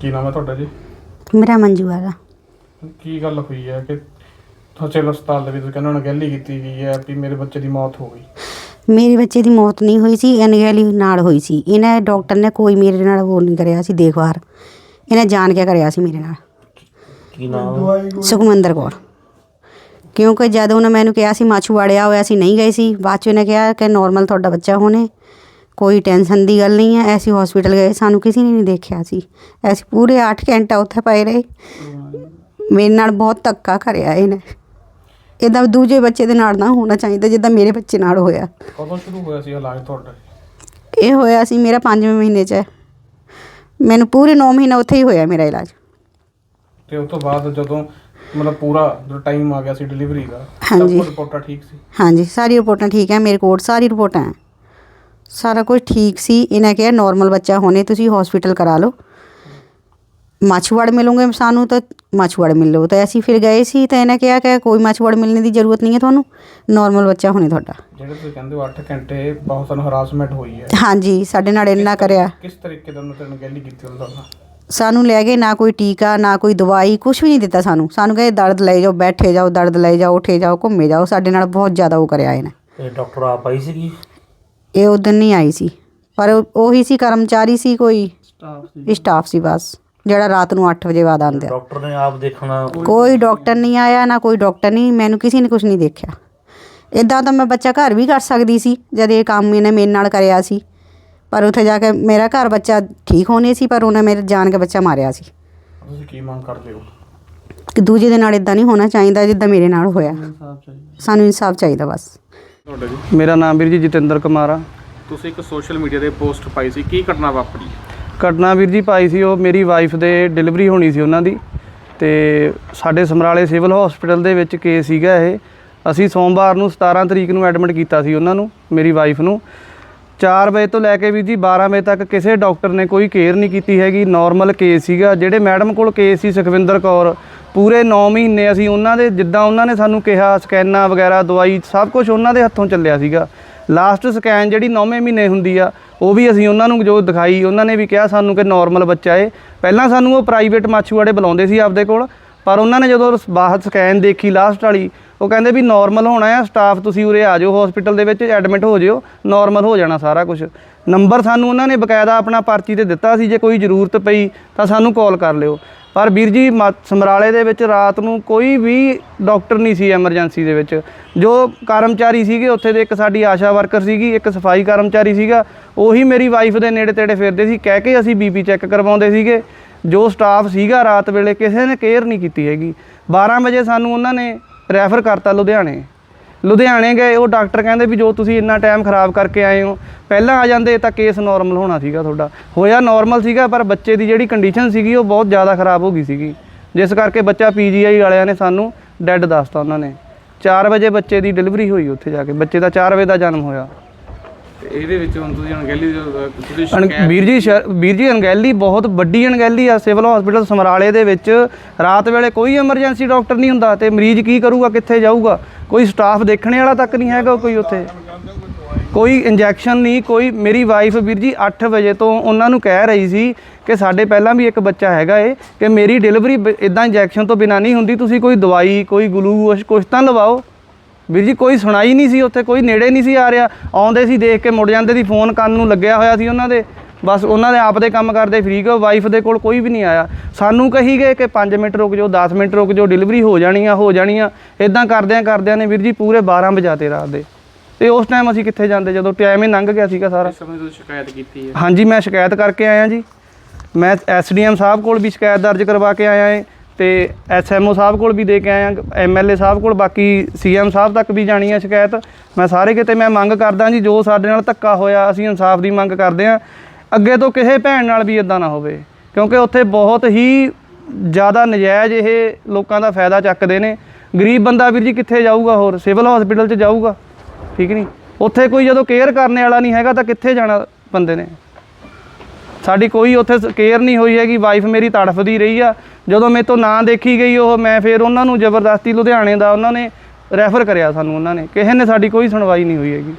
ਕੀ ਨਾਮ ਹੈ ਤੁਹਾਡਾ ਜੀ? ਮੇਰਾ ਮੰਜੂ ਵਾਲਾ ਕੀ ਗੱਲ ਹੋਈ ਹੈ ਕਿ ਸਿਵਲ ਹਸਪਤਾਲ ਦੇ ਵਿੱਚ ਕਹਿੰਦੇ ਉਹਨਾਂ ਗੈਲੀ ਕੀਤੀ ਗਈ ਹੈ ਵੀ ਮੇਰੇ ਬੱਚੇ ਦੀ ਮੌਤ ਹੋ ਗਈ? ਮੇਰੇ ਬੱਚੇ ਦੀ ਮੌਤ ਨਹੀਂ ਹੋਈ ਸੀ ਅਨਗੈਲੀ ਨਾਲ ਹੋਈ ਸੀ। ਇਹਨਾਂ ਡਾਕਟਰ ਨੇ ਕੋਈ ਮੇਰੇ ਨਾਲ ਉਹ ਨਹੀਂ ਕਰਿਆ ਸੀ ਦੇਖਭਾਲ। ਇਹਨੇ ਜਾਣ ਕੇ ਕਰਿਆ ਸੀ ਮੇਰੇ ਨਾਲ। ਕੀ ਨਾਮ ਸੁਖਮੰਦਰ ਕੌਰ। ਕਿਉਂਕਿ ਜਦ ਉਹਨੇ ਮੈਨੂੰ ਕਿਹਾ ਸੀ ਮਾਛੂ ਵਾੜਿਆ ਹੋਇਆ ਸੀ ਨਹੀਂ ਗਏ ਸੀ ਬਾਅਦ ਚ ਉਹਨੇ ਕਿਹਾ ਕਿ ਨਾਰਮਲ ਤੁਹਾਡਾ ਬੱਚਾ ਹੋਣੇ। ਕੋਈ ਟੈਨਸ਼ਨ ਦੀ ਗੱਲ ਨਹੀਂ ਹੈ। ਐਸੀ ਹਸਪੀਟਲ ਗਏ ਸਾਨੂੰ ਕਿਸੇ ਨੇ ਨਹੀਂ ਦੇਖਿਆ ਸੀ। ਅਸੀਂ ਪੂਰੇ 8 ਘੰਟੇ ਉੱਥੇ ਪਏ ਰਹੇ। ਮੇਰੇ ਨਾਲ ਬਹੁਤ ਧੱਕਾ ਕਰਿਆ ਇਹਨੇ। ਇਹਦਾ ਦੂਜੇ ਬੱਚੇ ਦੇ ਨਾਲ ਨਾ ਹੋਣਾ ਚਾਹੀਦਾ ਜਿੱਦਾਂ ਮੇਰੇ ਬੱਚੇ ਨਾਲ ਹੋਇਆ। ਕਦੋਂ ਸ਼ੁਰੂ ਹੋਇਆ ਸੀ ਇਲਾਜ ਤੁਹਾਡਾ? ਇਹ ਹੋਇਆ ਸੀ ਮੇਰਾ 5ਵੇਂ ਮਹੀਨੇ 'ਚ। ਮੈਨੂੰ ਪੂਰੇ 9 ਮਹੀਨੇ ਉੱਥੇ ਹੀ ਹੋਇਆ ਮੇਰਾ ਇਲਾਜ। ਤੇ ਉਸ ਤੋਂ ਬਾਅਦ ਜਦੋਂ ਮਤਲਬ ਪੂਰਾ ਜਦੋਂ ਟਾਈਮ ਆ ਗਿਆ ਸੀ ਡਿਲੀਵਰੀ ਦਾ ਸਭ ਹਾਂਜੀ। ਰਿਪੋਰਟਾਂ ਠੀਕ ਸੀ? ਹਾਂਜੀ ਸਾਰੀ ਰਿਪੋਰਟਾਂ ਠੀਕ ਹੈ। ਮੇਰੇ ਕੋਲ ਸਾਰੀ ਰਿਪੋਰਟਾਂ ਹੈ। ਸਾਰਾ ਕੁਝ ਠੀਕ ਸੀ। ਇਹਨਾਂ ਕਿਹਾ ਨਾਰਮਲ ਬੱਚਾ ਹੋਣੇ ਤੁਸੀਂ ਹਸਪੀਟਲ ਕਰਾ ਲਓ। ਮਾਛੂਵਾੜ ਮਿਲੋਗੇ ਸਾਨੂੰ ਤਾਂ ਮਾਛੂਵਾੜ ਮਿਲ ਲਓ। ਤਾਂ ਅਸੀਂ ਫਿਰ ਗਏ ਸੀ ਤਾਂ ਇਹਨਾਂ ਕਿਹਾ ਕਿ ਕੋਈ ਮਾਛੂਵਾੜ ਮਿਲਣੇ ਦੀ ਜ਼ਰੂਰਤ ਨਹੀਂ ਹੈ ਤੁਹਾਨੂੰ। ਨਾਰਮਲ ਬੱਚਾ ਹੋਣੇ ਤੁਹਾਡਾ। ਜਿਹੜੇ ਤੁਸੀਂ ਕਹਿੰਦੇ ਹੋ 8 ਘੰਟੇ ਬਹੁਤ ਸਾਨੂੰ ਹਰਾਸਮੈਂਟ ਹੋਈ ਹੈ। ਹਾਂਜੀ ਸਾਡੇ ਨਾਲ ਇੰਨਾ ਕਰਿਆ। ਕਿਸ ਤਰੀਕੇ ਦਾ ਉਹਨਾਂ ਤੇ ਗੈਲੀ ਕੀਤੀ ਉਹਨਾਂ ਦਾ ਸਾਨੂੰ ਲੈ ਗਏ ਨਾ ਕੋਈ ਟੀਕਾ ਨਾ ਕੋਈ ਦਵਾਈ ਕੁਝ ਵੀ ਨਹੀਂ ਦਿੱਤਾ ਸਾਨੂੰ। ਸਾਨੂੰ ਕਹੇ ਦਰਦ ਲੈ ਜਾਓ ਬੈਠੇ ਜਾਓ ਦਰਦ ਲੈ ਜਾਓ ਉੱਠੇ ਜਾਓ ਘੁੰਮੇ ਜਾਓ। ਸਾਡੇ ਨਾਲ ਬਹੁਤ ਜ਼ਿਆਦਾ ਉਹ ਕਰਿਆ ਇਹਨੇ। ਇਹ ਡਾਕਟਰ ਆਪ ਆਈ ਸੀਗੀ? ਇਹ ਉਦੋਂ ਨਹੀਂ ਆਈ ਸੀ। ਪਰ ਉਹ- ਉਹੀ ਸੀ ਕਰਮਚਾਰੀ ਸੀ ਕੋਈ। ਸਟਾਫ ਸੀ। ਬਸ ਜਿਹੜਾ ਰਾਤ ਨੂੰ 8 ਵਜੇ ਬਾਅਦ ਆਉਂਦਾ। ਡਾਕਟਰ ਨੇ ਆਪ ਦੇਖਣਾ। ਕੋਈ ਡਾਕਟਰ ਨਹੀਂ ਆਇਆ ਨਾ ਕੋਈ ਡਾਕਟਰ ਨਹੀਂ ਮੈਨੂੰ ਕਿਸੇ ਨੇ ਕੁਝ ਨਹੀਂ ਦੇਖਿਆ। ਇਦਾਂ ਤਾਂ ਮੈਂ ਬੱਚਾ ਘਰ ਵੀ ਕਰ ਸਕਦੀ ਸੀ ਜਦ ਇਹ ਕੰਮ ਇਹਨੇ ਮੇਰੇ ਨਾਲ ਕਰਿਆ ਸੀ। ਪਰ ਉੱਥੇ ਜਾ ਕੇ ਮੇਰਾ ਘਰ ਬੱਚਾ ਠੀਕ ਹੋਣੇ ਸੀ ਪਰ ਉਹਨੇ ਮੇਰੇ ਜਾਣ ਕੇ ਬੱਚਾ ਮਾਰਿਆ ਸੀ। ਤੁਸੀਂ ਕੀ ਮੰਗ ਕਰਦੇ ਹੋ? ਕਿ ਦੂਜੇ ਦੇ ਨਾਲ ਇਦਾਂ ਨਹੀਂ ਹੋਣਾ ਚਾਹੀਦਾ ਜਿੱਦਾਂ ਮੇਰੇ ਨਾਲ ਹੋਇਆ। ਸਾਨੂੰ ਇਨਸਾਫ ਚਾਹੀਦਾ ਬਸ। ਤੁਹਾਡਾ ਜੀ? ਮੇਰਾ ਨਾਮ ਵੀਰ ਜੀ ਜਤਿੰਦਰ ਕੁਮਾਰ ਆ। ਤੁਸੀਂ ਇੱਕ ਸੋਸ਼ਲ ਮੀਡੀਆ ਤੇ ਪੋਸਟ ਪਾਈ ਸੀ ਕੀ ਘਟਨਾ ਵਾਪਰੀ? ਘਟਨਾ ਵੀਰ ਜੀ ਪਾਈ ਸੀ ਉਹ ਮੇਰੀ ਵਾਈਫ ਦੇ ਡਿਲੀਵਰੀ ਹੋਣੀ ਸੀ ਉਹਨਾਂ ਦੀ ਤੇ ਸਾਡੇ ਸਮਰਾਲੇ ਸਿਵਲ ਹਸਪੀਟਲ ਦੇ ਵਿੱਚ ਕੇਸ ਸੀਗਾ ਇਹ। ਅਸੀਂ ਸੋਮਵਾਰ ਨੂੰ 17 ਤਰੀਕ ਨੂੰ ਐਡਮਿਟ ਕੀਤਾ ਸੀ ਉਹਨਾਂ ਨੂੰ ਮੇਰੀ ਵਾਈਫ ਨੂੰ। 4 ਵਜੇ ਤੋਂ ਲੈ ਕੇ ਵੀ ਜੀ 12 ਵਜੇ ਤੱਕ ਕਿਸੇ ਡਾਕਟਰ ਨੇ ਕੋਈ ਕੇਅਰ ਨਹੀਂ ਕੀਤੀ ਹੈਗੀ ਨਾਰਮਲ ਕੇਸ ਸੀਗਾ। ਜਿਹੜੇ ਮੈਡਮ ਕੋਲ ਕੇਸ ਸੀ ਸੁਖਵਿੰਦਰ ਕੌਰ ਪੂਰੇ 9 ਮਹੀਨੇ ਅਸੀਂ ਉਹਨਾਂ ਦੇ, ਜਿੱਦਾਂ ਉਹਨਾਂ ਨੇ ਸਾਨੂੰ ਕਿਹਾ, ਸਕੈਨਾਂ ਵਗੈਰਾ, ਦਵਾਈ, ਸਭ ਕੁਝ ਉਹਨਾਂ ਦੇ ਹੱਥੋਂ ਚੱਲਿਆ ਸੀਗਾ। ਲਾਸਟ ਸਕੈਨ ਜਿਹੜੀ 9ਵੇਂ ਮਹੀਨੇ ਹੁੰਦੀ ਆ, ਉਹ ਵੀ ਅਸੀਂ ਉਹਨਾਂ ਨੂੰ ਜੋ ਦਿਖਾਈ, ਉਹਨਾਂ ਨੇ ਵੀ ਕਿਹਾ ਸਾਨੂੰ ਕਿ ਨਾਰਮਲ ਬੱਚਾ ਏ। ਪਹਿਲਾਂ ਸਾਨੂੰ ਉਹ ਪ੍ਰਾਈਵੇਟ ਮਾਛੂਆੜੇ ਬੁਲਾਉਂਦੇ ਸੀ ਆਪਦੇ ਕੋਲ, ਪਰ ਉਹਨਾਂ ਨੇ ਜਦੋਂ ਬਾਹਰ ਸਕੈਨ ਦੇਖੀ ਲਾਸਟ ਵਾਲੀ, ਉਹ ਕਹਿੰਦੇ ਵੀ ਨਾਰਮਲ ਹੋਣਾ ਆ ਸਟਾਫ ਤੁਸੀਂ ਉਰੇ ਆ ਜਾਓ ਹਸਪੀਟਲ ਦੇ ਵਿੱਚ ਐਡਮਿਟ ਹੋ ਜਿਓ ਨਾਰਮਲ ਹੋ ਜਾਣਾ ਸਾਰਾ ਕੁਝ ਨੰਬਰ ਸਾਨੂੰ ਉਹਨਾਂ ਨੇ ਬਕਾਇਦਾ ਆਪਣਾ ਪਰਚੀ ਤੇ ਦਿੱਤਾ ਸੀ, ਜੇ ਕੋਈ ਜ਼ਰੂਰਤ ਪਈ ਤਾਂ ਸਾਨੂੰ ਕਾਲ ਕਰ ਲਿਓ। ਪਰ ਵੀਰ ਜੀ, ਮ- ਸਮਰਾਲੇ ਦੇ ਵਿੱਚ ਰਾਤ ਨੂੰ ਕੋਈ ਵੀ ਡਾਕਟਰ ਨਹੀਂ ਸੀ ਐਮਰਜੈਂਸੀ ਦੇ ਵਿੱਚ। ਜੋ ਕਰਮਚਾਰੀ ਸੀਗੇ, ਉੱਥੇ ਦੇ ਇੱਕ ਸਾਡੀ ਆਸ਼ਾ ਵਰਕਰ ਸੀਗੀ, ਇੱਕ ਸਫ਼ਾਈ ਕਰਮਚਾਰੀ ਸੀਗਾ, ਉਹੀ ਮੇਰੀ ਵਾਈਫ ਦੇ ਨੇੜੇ ਤੇੜੇ ਫਿਰਦੇ ਸੀ। ਕਹਿ ਕੇ ਅਸੀਂ ਬੀਪੀ ਚੈੱਕ ਕਰਵਾਉਂਦੇ ਸੀਗੇ। ਜੋ ਸਟਾਫ ਸੀਗਾ ਰਾਤ ਵੇਲੇ, ਕਿਸੇ ਨੇ ਕੇਅਰ ਨਹੀਂ ਕੀਤੀ ਹੈਗੀ। 12 ਵਜੇ ਸਾਨੂੰ ਉਹਨਾਂ ਨੇ ਰੈਫਰ ਕਰਤਾ ਲੁਧਿਆਣੇ। ਲੁਧਿਆਣੇ ਗਏ, ਉਹ ਡਾਕਟਰ ਕਹਿੰਦੇ ਵੀ ਜੋ ਤੁਸੀਂ ਇੰਨਾ ਟਾਈਮ ਖਰਾਬ ਕਰਕੇ ਆਏ ਹੋ, ਪਹਿਲਾਂ ਆ ਜਾਂਦੇ ਤਾਂ ਕੇਸ ਨਾਰਮਲ ਹੋਣਾ ਸੀਗਾ ਤੁਹਾਡਾ। ਹੋਇਆ ਨਾਰਮਲ ਸੀਗਾ, ਪਰ ਬੱਚੇ ਦੀ ਜਿਹੜੀ ਕੰਡੀਸ਼ਨ ਸੀਗੀ, ਉਹ ਬਹੁਤ ਜ਼ਿਆਦਾ ਖਰਾਬ ਹੋ ਗਈ ਸੀਗੀ। ਜਿਸ ਕਰਕੇ ਬੱਚਾ ਪੀਜੀਆਈ ਵਾਲਿਆਂ ਨੇ ਸਾਨੂੰ ਡੈੱਡ ਦੱਸਤਾ ਉਹਨਾਂ ਨੇ। 4 ਵਜੇ ਬੱਚੇ ਦੀ ਡਿਲੀਵਰੀ ਹੋਈ ਉੱਥੇ ਜਾ ਕੇ। ਬੱਚੇ ਦਾ 4 ਵਜੇ ਦਾ ਜਨਮ ਹੋਇਆ। ਤੇ ਇਹਦੇ ਵਿੱਚ ਹੁਣ ਤੁਸੀਂ ਅਣਗਹਿਲੀ ਜੋ- ਤੁਸੀਂ ਅਣ- ਸ਼ਿਕਾਇਤ ਵੀਰ ਜੀ ਸ਼ਰ- ਵੀਰ ਜੀ ਅਣਗਹਿਲੀ ਬਹੁਤ ਵੱਡੀ ਅਣਗਹਿਲੀ ਆ। ਸਿਵਲ ਹਸਪੀਟਲ ਸਮਰਾਲੇ ਦੇ ਵਿੱਚ ਰਾਤ ਵੇਲੇ ਕੋਈ ਐਮਰਜੈਂਸੀ ਡਾਕਟਰ ਨਹੀਂ ਹੁੰਦਾ ਤੇ ਮਰੀਜ਼ ਕੀ ਕਰੂਗਾ ਕਿੱਥੇ ਜਾਊਗਾ? ਕੋਈ ਸਟਾਫ ਦੇਖਣੇ ਵਾਲਾ ਤੱਕ ਨਹੀਂ ਹੈਗਾ ਕੋਈ ਉੱਥੇ। ਕੋਈ ਇੰਜੈਕਸ਼ਨ ਨਹੀਂ ਕੋਈ ਮੇਰੀ ਵਾਈਫ ਵੀਰ ਜੀ 8 ਵਜੇ ਤੋਂ ਉਹਨਾਂ ਨੂੰ ਕਹਿ ਰਹੀ ਸੀ ਕਿ ਸਾਡੇ ਪਹਿਲਾਂ ਵੀ ਇੱਕ ਬੱਚਾ ਹੈਗਾ ਏ ਕਿ ਮੇਰੀ ਡਿਲੀਵਰੀ ਇਦਾਂ ਇੰਜੈਕਸ਼ਨ ਤੋਂ ਬਿਨਾ ਨਹੀਂ ਹੁੰਦੀ। ਤੁਸੀਂ ਕੋਈ ਦਵਾਈ ਕੋਈ ਗਲੂਕੋਸ਼ ਕੁਛ ਤਾਂ ਲਵਾਓ। ਵੀਰ ਜੀ ਕੋਈ ਸੁਣਾਈ ਨਹੀਂ ਸੀ ਉੱਥੇ ਕੋਈ ਨੇੜੇ ਨਹੀਂ ਸੀ ਆ ਰਿਹਾ। ਆਉਂਦੇ ਸੀ ਦੇਖ ਕੇ ਮੁੜ ਜਾਂਦੇ ਸੀ ਫੋਨ ਕੰਨ ਨੂੰ ਲੱਗਿਆ ਹੋਇਆ ਸੀ ਉਹਨਾਂ ਦੇ। ਬਸ ਉਹਨਾਂ ਦੇ ਆਪ ਦੇ ਕੰਮ ਕਰਦੇ ਫਰੀ ਗਏ ਵਾਈਫ ਦੇ ਕੋਲ ਕੋਈ ਵੀ ਨਹੀਂ ਆਇਆ। ਸਾਨੂੰ ਕਹੀ ਗਏ ਕਿ 5 ਮਿੰਟ ਰੁਕ ਜਾਓ 10 ਮਿੰਟ ਰੁਕ ਜਾਓ ਡਿਲੀਵਰੀ ਹੋ ਜਾਣੀ ਆ ਹੋ ਜਾਣੀ ਆ। ਇਦਾਂ ਕਰਦਿਆਂ ਕਰਦਿਆਂ ਨੇ ਵੀਰ ਜੀ ਪੂਰੇ 12 ਵਜਾਤੇ ਰਾਤ ਦੇ। ਤੇ ਉਸ ਟਾਈਮ ਅਸੀਂ ਕਿੱਥੇ ਜਾਂਦੇ ਜਦੋਂ ਟਾਈਮ ਹੀ ਲੰਘ ਗਿਆ ਸੀਗਾ ਸਾਰਾ। ਇਸ ਸਮੇਂ ਤੁਸੀਂ ਸ਼ਿਕਾਇਤ ਕੀਤੀ ਹੈ। ਹਾਂਜੀ ਮੈਂ ਸ਼ਿਕਾਇਤ ਕਰਕੇ ਆਇਆ ਜੀ। ਮੈਂ ਐਸਡੀਐਮ ਸਾਹਿਬ ਕੋਲ ਵੀ ਸ਼ਿਕਾਇਤ ਦਰਜ ਕਰਵਾ ਕੇ ਆਇਆ ਏ। ਤੇ ਐਸਐਮਓ ਸਾਹਿਬ ਕੋਲ ਵੀ ਦੇ ਕੇ ਆਇਆ ਐਮਐਲਏ ਸਾਹਿਬ ਕੋਲ, ਬਾਕੀ ਸੀਐਮ ਸਾਹਿਬ ਤੱਕ ਵੀ ਜਾਣੀ ਹੈ ਸ਼ਿਕਾਇਤ। ਮੈਂ ਸਾਰੇ ਕਿਤੇ ਮੈਂ ਮੰਗ ਕਰਦਾ ਜੀ, ਜੋ ਸਾਡੇ ਨਾਲ ਧੱਕਾ ਹੋਇਆ, ਅਸੀਂ ਇਨਸਾਫ ਦੀ ਮੰਗ ਕਰਦੇ ਹਾਂ ਅੱਗੇ ਤੋਂ ਕਿਸੇ ਭੈਣ ਨਾਲ ਵੀ ਇਦਾਂ ਨਾ ਹੋਵੇ, ਕਿਉਂਕਿ ਉੱਥੇ ਬਹੁਤ ਹੀ ਜ਼ਿਆਦਾ ਨਜਾਇਜ਼ ਇਹ ਲੋਕਾਂ ਦਾ ਫਾਇਦਾ ਚੱਕਦੇ ਨੇ। ਗਰੀਬ ਬੰਦਾ ਵੀਰ ਜੀ ਕਿੱਥੇ ਜਾਊਗਾ ਹੋਰ? ਸਿਵਲ ਹਸਪੀਟਲ 'ਚ ਜਾਊਗਾ, ਠੀਕ ਨਹੀਂ? ਉੱਥੇ ਕੋਈ ਜਦੋਂ ਕੇਅਰ ਕਰਨ ਵਾਲਾ ਨਹੀਂ ਹੈਗਾ ਤਾਂ ਕਿੱਥੇ ਜਾਣਾ ਬੰਦੇ ਨੇ? ਸਾਡੀ ਕੋਈ ਉੱਥੇ ਕੇਅਰ ਨਹੀਂ ਹੋਈ ਹੈਗੀ, ਵਾਈਫ ਮੇਰੀ ਤੜਫਦੀ ਰਹੀ ਆ। ਜਦੋਂ ਮੇਰੇ ਤੋਂ ਨਾ ਦੇਖੀ ਗਈ ਉਹ ਮੈਂ ਫਿਰ ਉਹਨਾਂ ਨੂੰ ਜ਼ਬਰਦਸਤੀ ਲੁਧਿਆਣੇ ਦਾ ਉਹਨਾਂ ਨੇ ਰੈਫਰ ਕਰਿਆ ਸਾਨੂੰ ਉਹਨਾਂ ਨੇ। ਕਿਸੇ ਨੇ ਸਾਡੀ ਕੋਈ ਸੁਣਵਾਈ ਨਹੀਂ ਹੋਈ ਹੈਗੀ।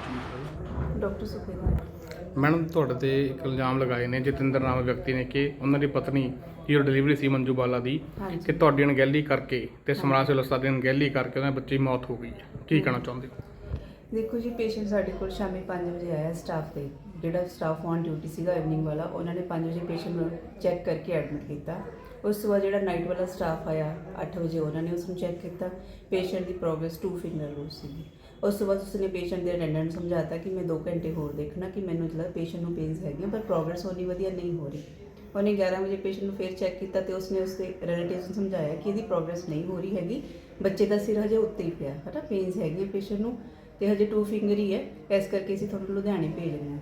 ਮੈਡਮ ਤੁਹਾਡੇ ਤੇ ਇੱਕ ਇਲਜ਼ਾਮ ਲਗਾਏ ਨੇ ਜਤਿੰਦਰ ਨਾਮ ਵਿਅਕਤੀ ਨੇ ਕਿ ਉਹਨਾਂ ਦੀ ਪਤਨੀ ਦੀ ਜੋ ਡਿਲੀਵਰੀ ਸੀ ਮੰਜੂ ਬਾਲਾ ਦੀ ਕਿ ਤੁਹਾਡੀ ਅਣਗਹਿਲੀ ਕਰਕੇ ਤੇ ਸਮਰਾਜ ਸਿਵਲ ਹਸਪਤਾਲ ਦੀ ਅਣਗਹਿਲੀ ਕਰਕੇ ਉਹਨਾਂ ਬੱਚੀ ਮੌਤ ਹੋ ਗਈ ਹੈ। ਕੀ ਕਹਿਣਾ ਚਾਹੁੰਦੇ ਹੋ? ਦੇਖੋ ਜੀ ਪੇਸ਼ੈਂਟ ਸਾਡੇ ਕੋਲ ਸ਼ਾਮੀ 5 ਵਜੇ ਆਇਆ ਸਟਾਫ ਤੇ। ਜਿਹੜਾ ਸਟਾਫ ਔਨ ਡਿਊਟੀ ਸੀਗਾ ਇਵਨਿੰਗ ਵਾਲਾ ਉਹਨਾਂ ਨੇ 5 ਵਜੇ ਪੇਸ਼ੈਂਟ ਨੂੰ ਚੈੱਕ ਕਰਕੇ ਐਡਮਿਟ ਕੀਤਾ। ਉਸ ਤੋਂ ਬਾਅਦ ਜਿਹੜਾ ਨਾਈਟ ਵਾਲਾ ਸਟਾਫ ਆਇਆ 8 ਵਜੇ, ਉਹਨਾਂ ਨੇ ਉਸ ਨੂੰ ਚੈੱਕ ਕੀਤਾ। ਪੇਸ਼ੈਂਟ ਦੀ ਪ੍ਰੋਗਰੈਸ 2 ਫਿੰਗਰ ਰੂਸ ਸੀਗੀ। ਉਸ ਤੋਂ ਬਾਅਦ ਉਸਨੇ ਪੇਸ਼ੈਂਟ ਦੇ ਅਟੈਂਡੈਂਟ ਨੂੰ ਸਮਝਾਤਾ ਕਿ ਮੈਂ 2 ਘੰਟੇ ਹੋਰ ਦੇਖਣਾ ਕਿ ਮੈਨੂੰ ਜਿਹੜਾ ਪੇਸ਼ੈਂਟ ਨੂੰ ਪੇਨਸ ਹੈਗੀਆਂ, ਪਰ ਪ੍ਰੋਗਰੈਸ ਉਨੀ ਵਧੀਆ ਨਹੀਂ ਹੋ ਰਹੀ। ਉਹਨੇ 11 ਵਜੇ ਪੇਸ਼ੈਂਟ ਨੂੰ ਫੇਰ ਚੈੱਕ ਕੀਤਾ ਤੇ ਉਸਨੇ ਉਸਦੇ ਰਿਲੇਟਿਵਸ ਨੂੰ ਸਮਝਾਇਆ ਕਿ ਇਹਦੀ ਪ੍ਰੋਗਰੈਸ ਨਹੀਂ ਹੋ ਰਹੀ ਹੈਗੀ। ਬੱਚੇ ਦਾ ਸਿਰ ਹਜੇ ਉੱਤੇ ਹੀ ਪਿਆ ਹੈ ਨਾ ਪੇਨਸ ਹੈਗੀਆਂ ਪੇਸ਼ੈਂਟ ਨੂੰ ਤੇ ਹਜੇ 2 ਫਿੰਗਰ ਹੀ ਹੈ। ਇਸ ਕਰਕੇ ਅਸੀਂ ਤੁਹਾਨੂੰ ਲੁਧਿਆਣੇ ਭੇਜ ਰਹੇ ਹਾਂ।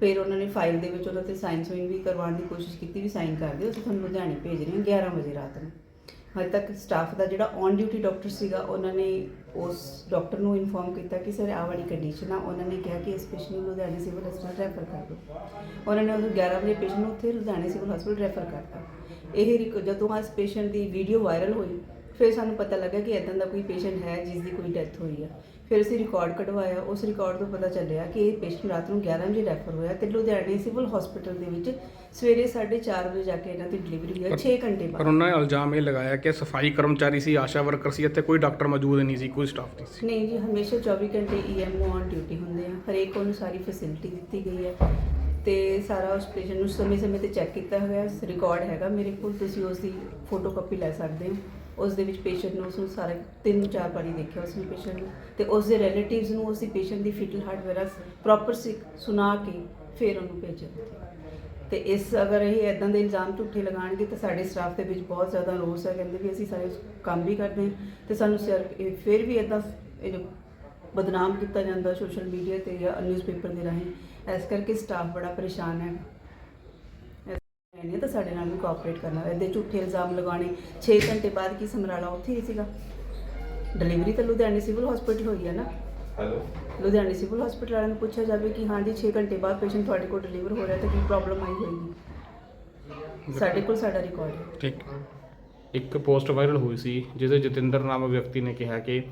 ਫਿਰ ਉਹਨਾਂ ਨੇ ਫਾਈਲ ਦੇ ਵਿੱਚ ਉਹਨਾਂ ਤੇ ਸਾਈਨ ਸੂਈਨ ਵੀ ਕਰਵਾਉਣ ਦੀ ਕੋਸ਼ਿਸ਼ ਕੀਤੀ ਵੀ ਸਾਈਨ ਕਰ ਦਿਓ, ਅਸੀਂ ਤੁਹਾਨੂੰ ਲੁਧਿਆਣੇ ਭੇਜ ਰਹੇ ਹਾਂ 11 ਵਜੇ ਰਾਤ ਨੂੰ। ਹਜੇ ਤੱਕ ਸਟਾਫ ਦਾ ਜਿਹੜਾ ਔਨ ਡਿਊਟੀ ਡਾਕਟਰ ਸੀਗਾ, ਉਹਨਾਂ ਨੇ ਉਸ ਡਾਕਟਰ ਨੂੰ ਇਨਫੋਰਮ ਕੀਤਾ ਕਿ ਸਰ ਆਹ ਵਾਲੀ ਕੰਡੀਸ਼ਨ ਆ। ਉਹਨਾਂ ਨੇ ਕਿਹਾ ਕਿ ਇਸ ਪੇਸ਼ੈਂਟ ਨੂੰ ਲੁਧਿਆਣੇ ਸਿਵਲ ਹਸਪਤਾਲ ਰੈਫਰ ਕਰ ਦਿਓ। ਉਹਨਾਂ ਨੇ ਉਹ 11 ਵਜੇ ਪੇਸ਼ੈਂਟ ਨੂੰ ਉੱਥੇ ਲੁਧਿਆਣੇ ਸਿਵਲ ਹਸਪਤਾਲ ਰੈਫਰ ਕਰਤਾ। ਇਹ ਰਿਕ- ਜਦੋਂ ਇਸ ਪੇਸ਼ੈਂਟ ਦੀ ਵੀਡੀਓ ਵਾਇਰਲ ਹੋਈ, ਫਿਰ ਸਾਨੂੰ ਪਤਾ ਲੱਗਾ ਕਿ ਇਦਾਂ ਦਾ ਕੋਈ ਪੇਸ਼ੈਂਟ ਹੈ ਜਿਸ ਦੀ ਕੋਈ ਡੈਥ ਹੋਈ ਆ। ਫਿਰ ਅਸੀਂ ਰਿਕਾਰਡ ਕਢਵਾਇਆ ਉਸ ਰਿਕਾਰਡ ਤੋਂ ਪਤਾ ਚੱਲਿਆ ਕਿ ਇਹ ਪੇਸ਼ੈਂਟ ਰਾਤ ਨੂੰ 11 ਵਜੇ ਰੈਫਰ ਹੋਇਆ ਤੇ ਲੁਧਿਆਣੇ ਸਿਵਲ ਹਸਪੀਟਲ ਦੇ ਵਿੱਚ ਸਵੇਰੇ 4:30 ਵਜੇ ਜਾ ਕੇ ਇਹਨਾਂ ਦੀ ਡਿਲੀਵਰੀ ਹੋਈ 6 ਘੰਟੇ ਪਰ ਬਾਅਦ ਉਹਨਾਂ ਨੇ ਇਲਜ਼ਾਮ ਇਹ ਲਗਾਇਆ ਕਿ ਸਫ਼ਾਈ ਕਰਮਚਾਰੀ ਸੀ ਆਸ਼ਾ ਵਰਕਰ ਸੀ ਅਤੇ ਕੋਈ ਡਾਕਟਰ ਮੌਜੂਦ ਨਹੀਂ ਸੀ ਕੋਈ ਸਟਾਫ ਨਹੀਂ ਸੀ। ਨਹੀਂ ਜੀ ਹਮੇਸ਼ਾ 24 ਘੰਟੇ ਈਐਮਓ ਔਨ ਡਿਊਟੀ ਹੁੰਦੇ ਆ ਹਰੇਕ ਨੂੰ ਸਾਰੀ ਫੈਸਿਲਿਟੀ ਦਿੱਤੀ ਗਈ ਹੈ। ਤੇ ਸਾਰਾ ਉਸ ਪੇਸ਼ੈਂਟ ਨੂੰ ਸਮੇਂ-ਸਮੇਂ ਤੇ ਚੈੱਕ ਕੀਤਾ ਹੋਇਆ ਰਿਕਾਰਡ ਹੈਗਾ ਮੇਰੇ ਕੋਲ, ਤੁਸੀਂ ਉਸ ਦੀ ਫੋਟੋ ਕਾਪੀ ਲੈ ਸਕਦੇ ਹੋ। ਉਸ ਦੇ ਵਿੱਚ ਪੇਸ਼ੈਂਟ ਨੂੰ ਉਸ ਨੂੰ ਸਾਰਾ ਤਿੰਨ ਚਾਰ ਵਾਰੀ ਦੇਖਿਆ ਉਸ ਨੇ ਪੇਸ਼ੈਂਟ ਨੂੰ ਤੇ ਉਸ ਦੇ ਰਿਲੇਟਿਵਸ ਨੂੰ ਉਸ ਦੀ ਪੇਸ਼ੈਂਟ ਦੀ ਫਿਟਲ ਹਾਰਟ ਵਗੈਰਾ ਪ੍ਰੋਪਰ ਸੁਣਾ ਕੇ ਫਿਰ ਉਹਨੂੰ ਭੇਜਿਆ। ਤੇ ਇਸ ਅਗਰ ਇਹ ਇਦਾਂ ਦੇ ਇਲਜ਼ਾਮ ਝੂਠੇ ਲਗਾਉਣਗੇ ਤਾਂ ਸਾਡੇ ਸਟਾਫ ਦੇ ਵਿੱਚ ਬਹੁਤ ਜ਼ਿਆਦਾ ਰੋਸ ਹੈ, ਕਹਿੰਦੇ ਵੀ ਅਸੀਂ ਸਾਰੇ ਕੰਮ ਵੀ ਕਰਦੇ ਹਾਂ ਤੇ ਸਾਨੂੰ ਸਿਰ ਫਿਰ ਵੀ ਇਦਾਂ ਇਹ ਜੋ ਬਦਨਾਮ ਕੀਤਾ ਜਾਂਦਾ ਸੋਸ਼ਲ ਮੀਡੀਆ ਤੇ ਜਾਂ ਨਿਊਜ਼ਪੇਪਰ ਦੇ ਰਾਹੀਂ। ਇਸ ਕਰਕੇ ਸਟਾਫ ਬੜਾ ਪਰੇਸ਼ਾਨ ਹੈ। ਨਹੀਂ ਤਾਂ ਸਾਡੇ ਨਾਲ ਵੀ ਕੋਆਪਰੇਟ ਕਰਨਾ ਇਹਦੇ ਝੂਠੇ ਇਲਜ਼ਾਮ ਲਗਾਉਣੇ। 6 ਘੰਟੇ ਬਾਅਦ ਕੀ ਸਮਰਾਲਾ ਉੱਥੇ ਹੀ ਸੀਗਾ? ਡਿਲੀਵਰੀ ਤਾਂ ਲੁਧਿਆਣੇ ਸਿਵਲ ਹਸਪੀਟਲ ਹੋਈ ਹੈ ਨਾ? ਹੈਲੋ ਲੁਧਿਆਣੇ ਸਿਵਲ ਹਸਪੀਟਲ ਵਾਲਿਆਂ ਨੂੰ ਪੁੱਛਿਆ ਜਾਵੇ ਕਿ ਹਾਂ ਜੀ 6 ਘੰਟੇ ਬਾਅਦ ਪੇਸ਼ੈਂਟ ਤੁਹਾਡੇ ਕੋਲ ਡਿਲੀਵਰ ਹੋ ਰਿਹਾ ਤਾਂ ਕੀ ਪ੍ਰੋਬਲਮ ਆਈ ਹੋਏਗੀ? ਸਾਡੇ ਕੋਲ ਸਾਡਾ ਰਿਕਾਰਡ ਹੈ। ਠੀਕ ਇੱਕ ਪੋਸਟ ਵਾਇਰਲ ਹੋਈ ਸੀ ਜਿਹਦੇ ਜਤਿੰਦਰ ਨਾਮ ਵਿਅਕਤੀ ਨੇ ਕਿਹਾ ਕਿ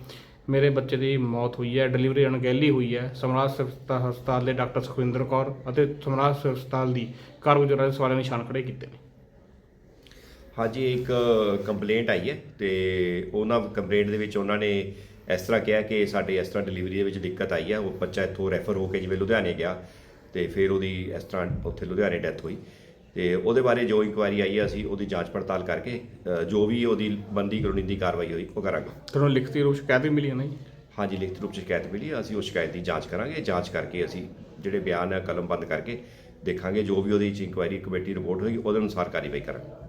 ਮੇਰੇ ਬੱਚੇ ਦੀ ਮੌਤ ਹੋਈ ਹੈ ਡਿਲੀਵਰੀ ਅਣਗਹਿਲੀ ਹੋਈ ਹੈ। ਸਮਰਾਜ ਸਿਵਲ ਹਸਪਤਾਲ ਦੇ ਡਾਕਟਰ ਸੁਖਵਿੰਦਰ ਕੌਰ ਅਤੇ ਸਮਰਾਜ ਸਿਵਲ ਹਸਪਤਾਲ ਦੀ ਕਾਰਗੁਜ਼ਾਰੀ ਦੇ ਸਵਾਲਾਂ ਨਿਸ਼ਾਨ ਖੜੇ ਕੀਤੇ ਨੇ। ਹਾਂਜੀ, ਇੱਕ ਕੰਪਲੇਂਟ ਆਈ ਹੈ ਤੇ ਉਹਨਾਂ ਕੰਪਲੇਂਟ ਦੇ ਵਿੱਚ ਉਹਨਾਂ ਨੇ ਇਸ ਤਰ੍ਹਾਂ ਕਿਹਾ ਕਿ ਸਾਡੇ ਇਸ ਤਰ੍ਹਾਂ ਡਿਲੀਵਰੀ ਦੇ ਵਿੱਚ ਦਿੱਕਤ ਆਈ ਹੈ। ਉਹ ਬੱਚਾ ਇੱਥੋਂ ਰੈਫਰ ਹੋ ਕੇ ਜਿਵੇਂ ਲੁਧਿਆਣੇ ਗਿਆ ਤੇ ਫਿਰ ਉਹਦੀ ਇਸ ਤਰ੍ਹਾਂ ਉੱਥੇ ਲੁਧਿਆਣੇ ਡੈਥ ਹੋਈ। ਤੇ ਉਹਦੇ ਬਾਰੇ ਜੋ ਇਨਕੁਆਇਰੀ ਆਈ ਹੈ ਅਸੀਂ ਉਹਦੀ ਜਾਂਚ ਪੜਤਾਲ ਕਰਕੇ ਜੋ ਵੀ ਉਹਦੀ ਬੰਦੀ ਕਾਨੂੰਨੀ ਦੀ ਕਾਰਵਾਈ ਹੋਈ ਉਹ ਕਰਾਂਗੇ। ਤੁਹਾਨੂੰ ਲਿਖਤੀ ਰੂਪ ਸ਼ਿਕਾਇਤ ਵੀ ਮਿਲੀ ਹੈ ਨਾ ਜੀ? ਹਾਂਜੀ ਲਿਖਤ ਰੂਪ 'ਚ ਸ਼ਿਕਾਇਤ ਮਿਲੀ ਹੈ, ਅਸੀਂ ਉਸ ਸ਼ਿਕਾਇਤ ਦੀ ਜਾਂਚ ਕਰਾਂਗੇ। ਜਾਂਚ ਕਰਕੇ ਅਸੀਂ ਜਿਹੜੇ ਬਿਆਨ ਹੈ ਕਲਮਬੰਦ ਕਰਕੇ ਦੇਖਾਂਗੇ ਜੋ ਵੀ ਉਹਦੀ ਇਨਕੁਆਇਰੀ ਕਮੇਟੀ ਰਿਪੋਰਟ ਹੋਈ ਉਹਦੇ ਅਨੁਸਾਰ ਕਾਰਵਾਈ ਕਰਾਂਗੇ।